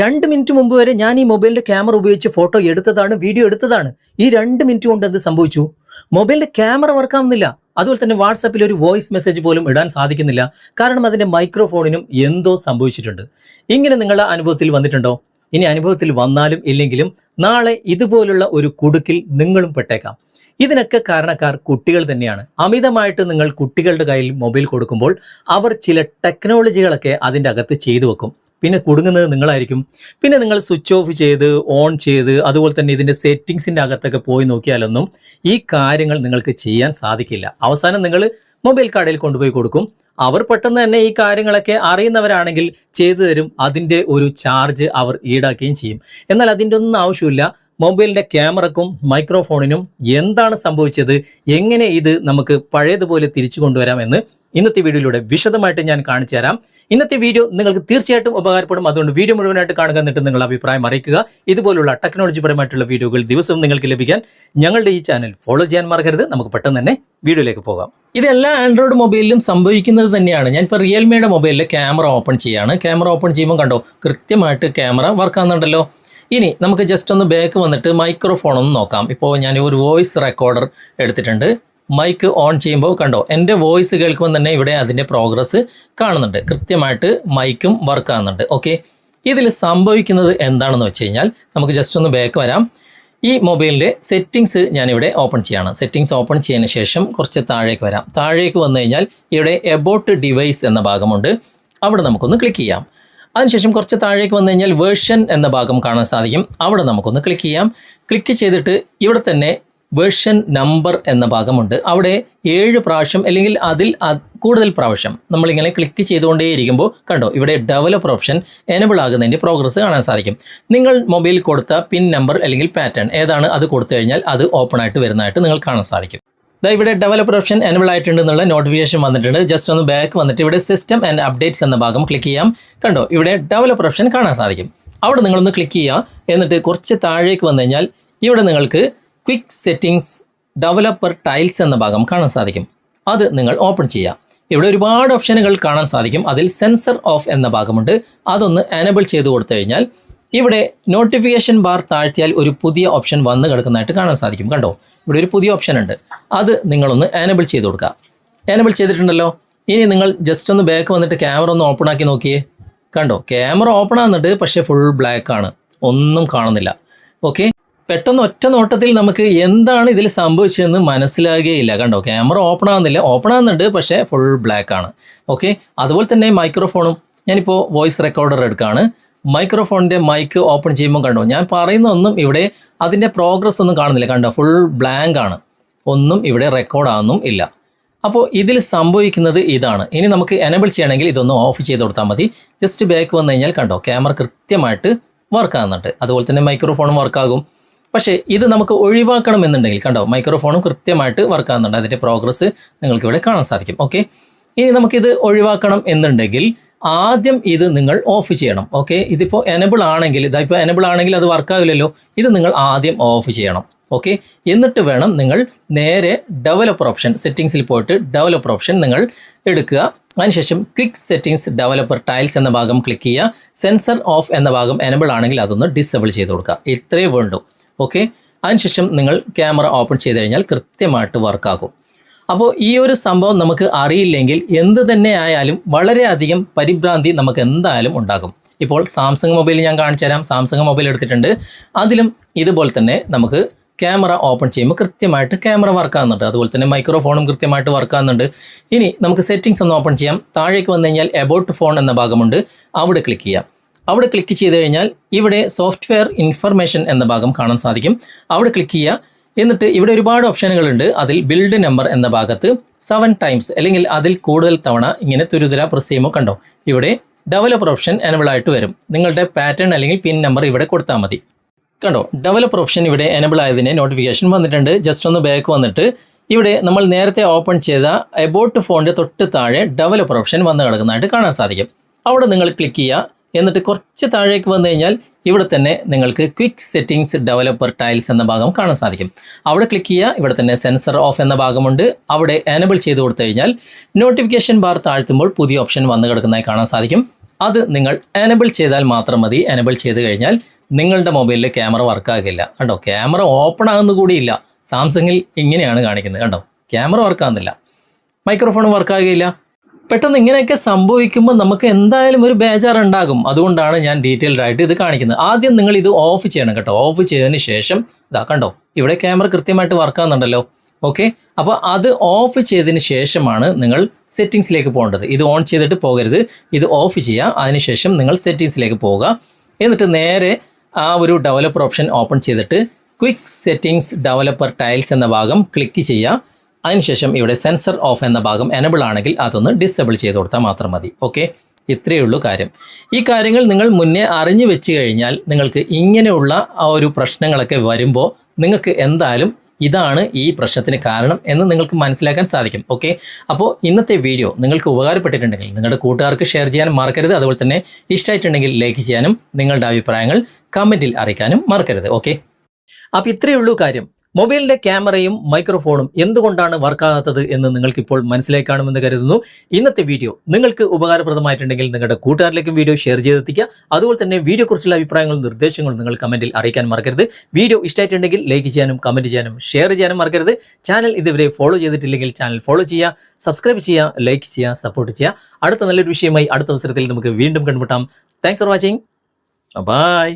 രണ്ട് മിനിറ്റ് മുമ്പ് വരെ ഞാൻ ഈ മൊബൈലിന്റെ ക്യാമറ ഉപയോഗിച്ച് ഫോട്ടോ എടുത്തതാണ് വീഡിയോ എടുത്തതാണ്. ഈ രണ്ട് മിനിറ്റ് കൊണ്ട് എന്ത് സംഭവിച്ചു? മൊബൈലിന്റെ ക്യാമറ വർക്കാവുന്നില്ല അതുപോലെ തന്നെ വാട്സാപ്പിൽ ഒരു വോയിസ് മെസ്സേജ് പോലും ഇടാൻ സാധിക്കുന്നില്ല. കാരണം അതിന്റെ മൈക്രോഫോണിനും എന്തോ സംഭവിച്ചിട്ടുണ്ട്. ഇങ്ങനെ നിങ്ങളുടെ അനുഭവത്തിൽ വന്നിട്ടുണ്ടോ? ഇനി അനുഭവത്തിൽ വന്നാലും ഇല്ലെങ്കിലും നാളെ ഇതുപോലുള്ള ഒരു കുടുക്കിൽ നിങ്ങളും പെട്ടേക്കാം. ഇതിനൊക്കെ കാരണക്കാർ കുട്ടികൾ തന്നെയാണ്. അമിതമായിട്ട് നിങ്ങൾ കുട്ടികളുടെ കയ്യിൽ മൊബൈൽ കൊടുക്കുമ്പോൾ അവർ ചില ടെക്നോളജികളൊക്കെ അതിന്റെ അകത്ത് ചെയ്തു വെക്കും. പിന്നെ കുടുങ്ങുന്നത് നിങ്ങളായിരിക്കും. പിന്നെ നിങ്ങൾ സ്വിച്ച് ഓഫ് ചെയ്ത് ഓൺ ചെയ്ത് അതുപോലെ തന്നെ ഇതിന്റെ സെറ്റിങ്സിന്റെ അകത്തൊക്കെ പോയി നോക്കിയാലൊന്നും ഈ കാര്യങ്ങൾ നിങ്ങൾക്ക് ചെയ്യാൻ സാധിക്കില്ല. അവസാനം നിങ്ങൾ മൊബൈൽ കടയിൽ കൊണ്ടുപോയി കൊടുക്കും. അവർ പെട്ടെന്ന് തന്നെ ഈ കാര്യങ്ങളൊക്കെ അറിയുന്നവരാണെങ്കിൽ ചെയ്തു തരും. അതിന്റെ ഒരു ചാർജ് അവർ ഈടാക്കുകയും ചെയ്യും. എന്നാൽ അതിന്റെ ഒന്നും ആവശ്യമില്ല. മൊബൈലിന്റെ ക്യാമറക്കും മൈക്രോഫോണിനും എന്താണ് സംഭവിച്ചത്? എങ്ങനെ ഇത് നമുക്ക് പഴയതുപോലെ തിരിച്ചു കൊണ്ടുവരാം എന്ന് ഇന്നത്തെ വീഡിയോയിലൂടെ വിശദമായിട്ട് ഞാൻ കാണിച്ചു തരാം. ഇന്നത്തെ വീഡിയോ നിങ്ങൾക്ക് തീർച്ചയായിട്ടും ഉപകാരപ്പെടും. അതുകൊണ്ട് വീഡിയോ മുഴുവനായിട്ട് കാണുക എന്നിട്ട് നിങ്ങളുടെ അഭിപ്രായം അറിയിക്കുക. ഇതുപോലുള്ള ടെക്നോളജി പരമായിട്ടുള്ള വീഡിയോകൾ ദിവസവും നിങ്ങൾക്ക് ലഭിക്കാൻ ഞങ്ങളുടെ ഈ ചാനൽ ഫോളോ ചെയ്യാൻ മറക്കരുത്. നമുക്ക് പെട്ടെന്ന് തന്നെ വീഡിയോയിലേക്ക് പോകാം. ഇതെല്ലാ ആൻഡ്രോയിഡ് മൊബൈലിലും സംഭവിക്കുന്നത് തന്നെയാണ്. ഞാൻ റിയൽമിയുടെ മൊബൈലിൽ ക്യാമറ ഓപ്പൺ ചെയ്യാണ്. ക്യാമറ ഓപ്പൺ ചെയ്യുമ്പോൾ കണ്ടോ കൃത്യമായിട്ട് ക്യാമറ വർക്ക് ആകുന്നുണ്ടല്ലോ ഇനി നമുക്ക് ജസ്റ്റ് ഒന്ന് ബാക്ക് വന്നിട്ട് മൈക്രോഫോൺ ഒന്ന് നോക്കാം. ഇപ്പോൾ ഞാൻ ഒരു വോയിസ് റെക്കോർഡർ എടുത്തിട്ടുണ്ട്. മൈക്ക് ഓൺ ചെയ്യുമ്പോൾ കണ്ടോ എന്റെ വോയിസ് കേൾക്കുമ്പോൾ തന്നെ ഇവിടെ അതിന്റെ പ്രോഗ്രസ് കാണുന്നുണ്ട്. കൃത്യമായിട്ട് മൈക്കും വർക്ക് ആകുന്നുണ്ട് ഓക്കെ ഇതിൽ സംഭവിക്കുന്നത് എന്താണെന്ന് വെച്ച് കഴിഞ്ഞാൽ നമുക്ക് ജസ്റ്റ് ഒന്ന് ബാക്ക് വരാം. ഈ മൊബൈലിന്റെ സെറ്റിങ്സ് ഞാനിവിടെ ഓപ്പൺ ചെയ്യാണ്. സെറ്റിങ്സ് ഓപ്പൺ ചെയ്തതിന് ശേഷം കുറച്ച് താഴേക്ക് വരാം. താഴേക്ക് വന്നു കഴിഞ്ഞാൽ ഇവിടെ എബോട്ട് ഡിവൈസ് എന്ന ഭാഗമുണ്ട്. അവിടെ നമുക്കൊന്ന് ക്ലിക്ക് ചെയ്യാം. അതിനുശേഷം കുറച്ച് താഴേക്ക് വന്നു കഴിഞ്ഞാൽ വേർഷൻ എന്ന ഭാഗം കാണാൻ സാധിക്കും. അവിടെ നമുക്കൊന്ന് ക്ലിക്ക് ചെയ്യാം. ക്ലിക്ക് ചെയ്തിട്ട് ഇവിടെ തന്നെ വേർഷൻ നമ്പർ എന്ന ഭാഗമുണ്ട്. അവിടെ ഏഴ് പ്രാവശ്യം അല്ലെങ്കിൽ അതിൽ കൂടുതൽ പ്രാവശ്യം നമ്മളിങ്ങനെ ക്ലിക്ക് ചെയ്തുകൊണ്ടേയിരിക്കുമ്പോൾ കണ്ടോ ഇവിടെ ഡെവലപ്പർ ഓപ്ഷൻ എനബിൾ ആകുന്നതിന്റെ പ്രോഗ്രസ് കാണാൻ സാധിക്കും. നിങ്ങൾ മൊബൈൽ കൊടുത്ത പിൻ നമ്പർ അല്ലെങ്കിൽ പാറ്റേൺ ഏതാണ് അത് കൊടുത്തു കഴിഞ്ഞാൽ അത് ഓപ്പൺ ആയിട്ട് വരുന്നതായിട്ട് നിങ്ങൾ കാണാൻ സാധിക്കും. ദാ ഇവിടെ ഡെവലപ്പർ ഓപ്ഷൻ എനബിൾ ആയിട്ടുണ്ട് എന്നുള്ള നോട്ടിഫിക്കേഷൻ വന്നിട്ടുണ്ട്. ജസ്റ്റ് ഒന്ന് ബാക്ക് വന്നിട്ട് ഇവിടെ സിസ്റ്റം ആൻഡ് അപ്ഡേറ്റ്സ് എന്ന ഭാഗം ക്ലിക്ക് ചെയ്യാം. കണ്ടോ ഇവിടെ ഡെവലപ്പർ ഓപ്ഷൻ കാണാൻ സാധിക്കും. അവിടെ നിങ്ങളൊന്ന് ക്ലിക്ക് ചെയ്യുക. എന്നിട്ട് കുറച്ച് താഴേക്ക് വന്നു കഴിഞ്ഞാൽ ഇവിടെ നിങ്ങൾക്ക് ക്വിക്ക് സെറ്റിംഗ്സ് ഡെവലപ്പർ ടൈൽസ് എന്ന ഭാഗം കാണാൻ സാധിക്കും. അത് നിങ്ങൾ ഓപ്പൺ ചെയ്യുക. ഇവിടെ ഒരുപാട് ഓപ്ഷനുകൾ കാണാൻ സാധിക്കും. അതിൽ സെൻസർ ഓഫ് എന്ന ഭാഗമുണ്ട്. അതൊന്ന് എനബിൾ ചെയ്ത് കൊടുത്തു കഴിഞ്ഞാൽ ഇവിടെ നോട്ടിഫിക്കേഷൻ ബാർ താഴ്ത്തിയാൽ ഒരു പുതിയ ഓപ്ഷൻ വന്ന് കിടക്കുന്നതായിട്ട് കാണാൻ സാധിക്കും. കണ്ടോ? ഇവിടെ ഒരു പുതിയ ഓപ്ഷൻ ഉണ്ട്. അത് നിങ്ങളൊന്ന് എനബിൾ ചെയ്ത് കൊടുക്കുക. എനബിൾ ചെയ്തിട്ടുണ്ടല്ലോ? ഇനി നിങ്ങൾ ജസ്റ്റ് ഒന്ന് ബാക്ക് വന്നിട്ട് ക്യാമറ ഒന്ന് ഓപ്പൺ ആക്കി നോക്കിയേ. കണ്ടോ? ക്യാമറ ഓപ്പൺ ആകുന്നുണ്ട് പക്ഷേ ഫുൾ ബ്ലാക്ക് ആണ്. ഒന്നും കാണുന്നില്ല. ഓക്കെ പെട്ടെന്ന് ഒറ്റ നോട്ടത്തിൽ നമുക്ക് എന്താണ് ഇതിൽ സംഭവിച്ചതെന്ന് മനസ്സിലാകുകയില്ല. കണ്ടോ? ക്യാമറ ഓപ്പൺ ആകുന്നില്ല ഓപ്പൺ ആകുന്നുണ്ട് പക്ഷേ ഫുൾ ബ്ലാക്ക് ആണ്. ഓക്കെ അതുപോലെ തന്നെ മൈക്രോഫോണും ഞാനിപ്പോൾ വോയിസ് റെക്കോർഡർ എടുക്കുകയാണ് മൈക്രോഫോണിന്റെ മൈക്ക് ഓപ്പൺ ചെയ്യുമ്പോൾ കണ്ടോ? ഞാൻ പറയുന്ന ഒന്നും ഇവിടെ അതിന്റെ പ്രോഗ്രസ് ഒന്നും കാണുന്നില്ല. കണ്ടോ? ഫുൾ ബ്ലാങ്ക് ആണ്. ഒന്നും ഇവിടെ റെക്കോർഡ് ആകുന്നും ഇല്ല. അപ്പോൾ ഇതിൽ സംഭവിക്കുന്നത് ഇതാണ്. ഇനി നമുക്ക് എനബിൾ ചെയ്യണമെങ്കിൽ ഇതൊന്ന് ഓഫ് ചെയ്ത് കൊടുത്താൽ മതി. ജസ്റ്റ് ബാക്ക് വന്നു കഴിഞ്ഞാൽ കണ്ടോ? ക്യാമറ കൃത്യമായിട്ട് വർക്ക് ആകുന്നുണ്ട് അതുപോലെ തന്നെ മൈക്രോഫോണും വർക്കാകും പക്ഷേ ഇത് നമുക്ക് ഒഴിവാക്കണം എന്നുണ്ടെങ്കിൽ കണ്ടോ മൈക്രോഫോണും കൃത്യമായിട്ട് വർക്ക് ആകുന്നുണ്ട് അതിന്റെ പ്രോഗ്രസ് നിങ്ങൾക്ക് ഇവിടെ കാണാൻ സാധിക്കും. ഓക്കെ ഇനി നമുക്കിത് ഒഴിവാക്കണം എന്നുണ്ടെങ്കിൽ ആദ്യം ഇത് നിങ്ങൾ ഓഫ് ചെയ്യണം. ഓക്കെ ഇതിപ്പോൾ എനബിൾ ആണെങ്കിൽ ഇതായിപ്പോൾ എനബിൾ ആണെങ്കിൽ അത് വർക്കാകില്ലല്ലോ ഇത് നിങ്ങൾ ആദ്യം ഓഫ് ചെയ്യണം. ഓക്കെ എന്നിട്ട് വേണം നിങ്ങൾ നേരെ ഡെവലപ്പർ ഓപ്ഷൻ സെറ്റിങ്സിൽ പോയിട്ട് ഡെവലപ്പർ ഓപ്ഷൻ നിങ്ങൾ എടുക്കുക. അതിനുശേഷം ക്വിക്ക് സെറ്റിങ്സ് ഡെവലപ്പർ ടൈൽസ് എന്ന ഭാഗം ക്ലിക്ക് ചെയ്യുക. സെൻസർ ഓഫ് എന്ന ഭാഗം എനബിൾ ആണെങ്കിൽ അതൊന്ന് ഡിസേബിൾ ചെയ്ത് കൊടുക്കുക. ഇത്രയേ വേണ്ടൂ. ഓക്കെ അതിനുശേഷം നിങ്ങൾ ക്യാമറ ഓപ്പൺ ചെയ്ത് കഴിഞ്ഞാൽ കൃത്യമായിട്ട് വർക്കാകും അപ്പോൾ ഈ ഒരു സംഭവം നമുക്ക് അറിയില്ലെങ്കിൽ എന്ത് തന്നെ ആയാലും വളരെയധികം പരിഭ്രാന്തി നമുക്ക് എന്തായാലും ഉണ്ടാകും. ഇപ്പോൾ സാംസങ് മൊബൈൽ ഞാൻ കാണിച്ചു തരാം. സാംസങ് മൊബൈൽ എടുത്തിട്ടുണ്ട്. അതിലും ഇതുപോലെ തന്നെ നമുക്ക് ക്യാമറ ഓപ്പൺ ചെയ്യുമ്പോൾ കൃത്യമായിട്ട് ക്യാമറ വർക്ക് ആകുന്നുണ്ട്. അതുപോലെ തന്നെ മൈക്രോഫോണും കൃത്യമായിട്ട് വർക്ക് ആകുന്നുണ്ട്. ഇനി നമുക്ക് സെറ്റിംഗ്സ് ഒന്ന് ഓപ്പൺ ചെയ്യാം. താഴേക്ക് വന്നു കഴിഞ്ഞാൽ എബൌട്ട് ഫോൺ എന്ന ഭാഗമുണ്ട്. അവിടെ ക്ലിക്ക് ചെയ്യാം. അവിടെ ക്ലിക്ക് ചെയ്ത് കഴിഞ്ഞാൽ ഇവിടെ സോഫ്റ്റ്വെയർ ഇൻഫർമേഷൻ എന്ന ഭാഗം കാണാൻ സാധിക്കും. അവിടെ ക്ലിക്ക് ചെയ്യുക. എന്നിട്ട് ഇവിടെ ഒരുപാട് ഓപ്ഷനുകളുണ്ട് അതിൽ ബിൽഡ് നമ്പർ എന്ന ഭാഗത്ത് സെവൻ ടൈംസ് അല്ലെങ്കിൽ അതിൽ കൂടുതൽ തവണ ഇങ്ങനെ തുരുതര പ്രസ് ചെയ്യുമ്പോൾ കണ്ടോ? ഇവിടെ ഡെവലപ്പർ ഓപ്ഷൻ എനബിൾ ആയിട്ട് വരും. നിങ്ങളുടെ പാറ്റേൺ അല്ലെങ്കിൽ പിൻ നമ്പർ ഇവിടെ കൊടുത്താൽ മതി. കണ്ടോ? ഡെവലപ്പർ ഓപ്ഷൻ ഇവിടെ എനബിൾ ആയതിന് നോട്ടിഫിക്കേഷൻ വന്നിട്ടുണ്ട്. ജസ്റ്റ് ഒന്ന് ബാക്ക് വന്നിട്ട് ഇവിടെ നമ്മൾ നേരത്തെ ഓപ്പൺ ചെയ്ത എബോട്ട് ഫോണിന്റെ തൊട്ട് താഴെ ഡെവലപ്പർ ഓപ്ഷൻ വന്ന് കിടക്കുന്നതായിട്ട് കാണാൻ സാധിക്കും. അവിടെ നിങ്ങൾ ക്ലിക്ക് ചെയ്യുക. എന്നിട്ട് കുറച്ച് താഴേക്ക് വന്നു കഴിഞ്ഞാൽ ഇവിടെ തന്നെ നിങ്ങൾക്ക് ക്വിക്ക് സെറ്റിംഗ്സ് ഡെവലപ്പർ ടൈൽസ് എന്ന ഭാഗം കാണാൻ സാധിക്കും. അവിടെ ക്ലിക്ക് ചെയ്യുക ഇവിടെ തന്നെ സെൻസർ ഓഫ് എന്ന ഭാഗമുണ്ട്. അവിടെ എനബിൾ ചെയ്ത് കൊടുത്തു കഴിഞ്ഞാൽ നോട്ടിഫിക്കേഷൻ ബാർ താഴ്ത്തുമ്പോൾ പുതിയ ഓപ്ഷൻ വന്നു കിടക്കുന്നതായി കാണാൻ സാധിക്കും. അത് നിങ്ങൾ എനബിൾ ചെയ്താൽ മാത്രം മതി. എനബിൾ ചെയ്ത് കഴിഞ്ഞാൽ നിങ്ങളുടെ മൊബൈലിൽ ക്യാമറ വർക്കാകില്ല കണ്ടോ? ക്യാമറ ഓപ്പൺ ആകുന്ന കൂടിയില്ല സാംസങ്ങിൽ ഇങ്ങനെയാണ് കാണിക്കുന്നത്. കണ്ടോ? ക്യാമറ വർക്കാകുന്നില്ല മൈക്രോഫോൺ വർക്കാകുകയില്ല പെട്ടെന്ന് ഇങ്ങനെയൊക്കെ സംഭവിക്കുമ്പോൾ നമുക്ക് എന്തായാലും ഒരു ബേജാറുണ്ടാകും. അതുകൊണ്ടാണ് ഞാൻ ഡീറ്റെയിൽഡ് ആയിട്ട് ഇത് കാണിക്കുന്നത്. ആദ്യം നിങ്ങൾ ഇത് ഓഫ് ചെയ്യണം കേട്ടോ. ഓഫ് ചെയ്തതിന് ശേഷം ഇതാ കണ്ടോ ഇവിടെ ക്യാമറ കൃത്യമായിട്ട് വർക്കാകുന്നുണ്ടല്ലോ ഓക്കെ അപ്പോൾ അത് ഓഫ് ചെയ്തതിന് ശേഷമാണ് നിങ്ങൾ സെറ്റിങ്സിലേക്ക് പോകേണ്ടത്. ഇത് ഓൺ ചെയ്തിട്ട് പോകരുത്. ഇത് ഓഫ് ചെയ്യുക. അതിനുശേഷം നിങ്ങൾ സെറ്റിങ്സിലേക്ക് പോവുക. എന്നിട്ട് നേരെ ആ ഒരു ഡെവലപ്പർ ഓപ്ഷൻ ഓപ്പൺ ചെയ്തിട്ട് ക്വിക്ക് സെറ്റിങ്സ് ഡെവലപ്പർ ടൈൽസ് എന്ന ഭാഗം ക്ലിക്ക് ചെയ്യുക. അതിനുശേഷം ഇവിടെ സെൻസർ ഓഫ് എന്ന ഭാഗം എനബിൾ ആണെങ്കിൽ അതൊന്ന് ഡിസേബിൾ ചെയ്ത് കൊടുത്താൽ മാത്രം മതി. ഓക്കെ ഇത്രയേ ഉള്ളൂ കാര്യം. ഈ കാര്യങ്ങൾ നിങ്ങൾ മുന്നേ അറിഞ്ഞു വെച്ച് കഴിഞ്ഞാൽ നിങ്ങൾക്ക് ഇങ്ങനെയുള്ള ആ ഒരു പ്രശ്നങ്ങളൊക്കെ വരുമ്പോൾ നിങ്ങൾക്ക് എന്തായാലും ഇതാണ് ഈ പ്രശ്നത്തിന് കാരണം എന്ന് നിങ്ങൾക്ക് മനസ്സിലാക്കാൻ സാധിക്കും. ഓക്കെ അപ്പോൾ ഇന്നത്തെ വീഡിയോ നിങ്ങൾക്ക് ഉപകാരപ്പെട്ടിട്ടുണ്ടെങ്കിൽ നിങ്ങളുടെ കൂട്ടുകാർക്ക് ഷെയർ ചെയ്യാൻ മറക്കരുത്. അതുപോലെ തന്നെ ഇഷ്ടമായിട്ടുണ്ടെങ്കിൽ ലൈക്ക് ചെയ്യാനും നിങ്ങളുടെ അഭിപ്രായങ്ങൾ കമന്റിൽ അറിയിക്കാനും മറക്കരുത്. ഓക്കെ അപ്പോൾ ഇത്രയേ ഉള്ളൂ കാര്യം. മൊബൈലിന്റെ ക്യാമറയും മൈക്രോഫോണും എന്തുകൊണ്ടാണ് വർക്കാകാത്തത് എന്ന് നിങ്ങൾക്ക് ഇപ്പോൾ മനസ്സിലായി കരുതുന്നു. ഇന്നത്തെ വീഡിയോ നിങ്ങൾക്ക് ഉപകാരപ്രദമായിട്ടുണ്ടെങ്കിൽ നിങ്ങളുടെ കൂട്ടുകാരിലേക്കും വീഡിയോ ഷെയർ ചെയ്തെത്തിക്കുക. അതുപോലെ തന്നെ വീഡിയോ കുറിച്ചുള്ള അഭിപ്രായങ്ങളും നിർദ്ദേശങ്ങളും നിങ്ങൾ കമന്റിൽ അറിയിക്കാൻ മറക്കരുത്. വീഡിയോ ഇഷ്ടമായിട്ടുണ്ടെങ്കിൽ ലൈക്ക് ചെയ്യാനും കമന്റ് ചെയ്യാനും ഷെയർ ചെയ്യാനും മറക്കരുത്. ചാനൽ ഇതുവരെ ഫോളോ ചെയ്തിട്ടില്ലെങ്കിൽ ചാനൽ ഫോളോ ചെയ്യുക സബ്സ്ക്രൈബ് ചെയ്യുക ലൈക്ക് ചെയ്യുക സപ്പോർട്ട് ചെയ്യുക. അടുത്ത നല്ലൊരു വിഷയമായി അടുത്ത അവസരത്തിൽ നമുക്ക് വീണ്ടും കണ്ടുമുട്ടാം. Thanks for watching bye